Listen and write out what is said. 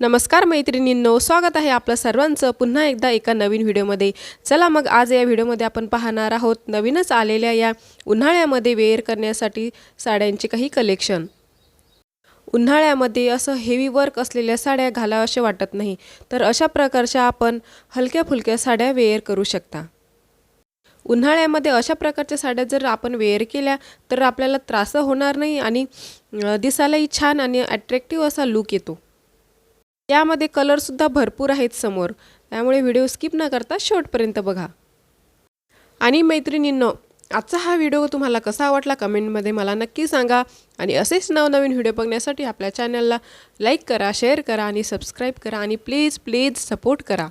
नमस्कार मैत्रिणींनो स्वागत आहे आपलं सर्वांचं पुन्हा एकदा एका नवीन व्हिडिओमध्ये. चला मग आज या व्हिडिओमध्ये आपण पाहणार आहोत नवीनच आलेल्या या उन्हाळ्यामध्ये वेअर करण्यासाठी साड्यांचे काही कलेक्शन उन्हाळ्यामध्ये असं हेवी वर्क असलेल्या साड्या घालाव्याशा वाटत नाही तर अशा प्रकारच्या आपण हलक्या फुलक्या साड्या वेअर करू शकता. उन्हाळ्यामध्ये अशा प्रकारच्या साड्या जर आपण वेअर केल्या तर आपल्याला त्रास होणार नाही आणि दिसायलाही छान आणि अट्रॅक्टिव्ह असा लुक येतो. यामध्ये कलरसुद्धा भरपूर आहेत समोर. त्यामुळे व्हिडिओ स्किप न करता शेवटपर्यंत बघा. आणि मैत्रिणींनो आजचा हा व्हिडिओ तुम्हाला कसा वाटला कमेंटमध्ये मला नक्की सांगा. आणि असेच नवनवीन व्हिडिओ बघण्यासाठी आपल्या चॅनलला लाईक करा शेअर करा आणि सबस्क्राईब करा. आणि प्लीज प्लीज सपोर्ट करा.